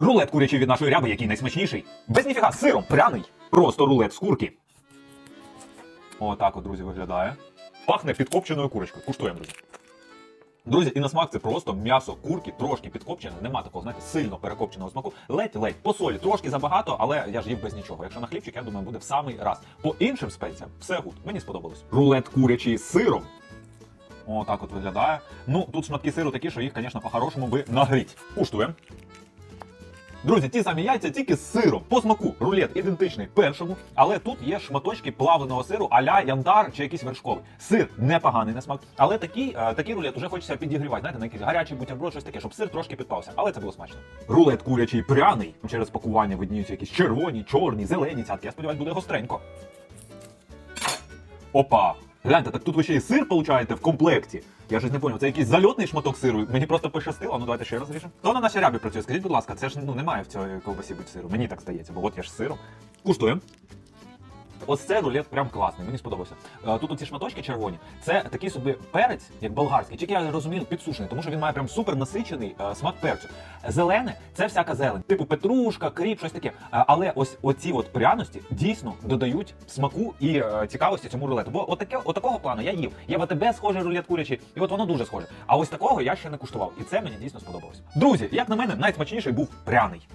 Рулет курячий від нашої ряби, який найсмачніший. Без ніфіга, сиром, пряний. Просто рулет з курки. Отак от, друзі, виглядає. Пахне підкопченою курочкою. Куштуємо, друзі. Друзі, і на смак це просто м'ясо курки, трошки підкопчене, нема такого, знаєте, сильно перекопченого смаку. Ледь-ледь, по солі, трошки забагато, але я ж їв без нічого. Якщо на хлібчик, я думаю, буде в самий раз. По іншим спеціям все гуд. Мені сподобалось. Рулет курячий з сиром. О, так от виглядає. Ну, тут шматки сиру такі, що їх, звісно, по-хорошому би нагріть. Куштуємо. Друзі, ті самі яйця тільки з сиром. По смаку рулет ідентичний першому, але тут є шматочки плавленого сиру а-ля янтар чи якийсь вершковий. Сир непоганий на смак, але такий, е, такий рулет уже хочеться підігрівати, знаєте, на якийсь гарячий бутерброд, щось таке, щоб сир трошки підпався. Але це було смачно. Рулет курячий пряний. Через пакування видніються якісь червоні, чорні, зелені цятки. Я сподіваюся, буде гостренько. Опа! Гляньте, так тут ви ще і сир получаєте в комплекті. Я ж не поняв, це якийсь зальотний шматок сиру. Мені просто пощастило. Ну давайте ще раз ріжемо. Хто на нашій рябі працює? Скажіть, будь ласка, це ж ну немає в цій ковбасі бути сиру. Мені так здається, бо от я ж сиром. Куштуємо. Ось це рулет прям класний, мені сподобався. Е, Тут оці шматочки червоні. Це такий собі перець, як болгарський, тільки я розумію, підсушений, тому що він має прям супер насичений е, смак перцю. Зелене це всяка зелень, типу петрушка, кріп, щось таке. Е, Але ось оці от пряності дійсно додають смаку і цікавості цьому рулету. Бо отаке, отакого плану я їв. Є в АТБ схожий рулет курячий, і от воно дуже схоже. А ось такого я ще не куштував, і це мені дійсно сподобалось. Друзі, як на мене, найсмачніший був пряний.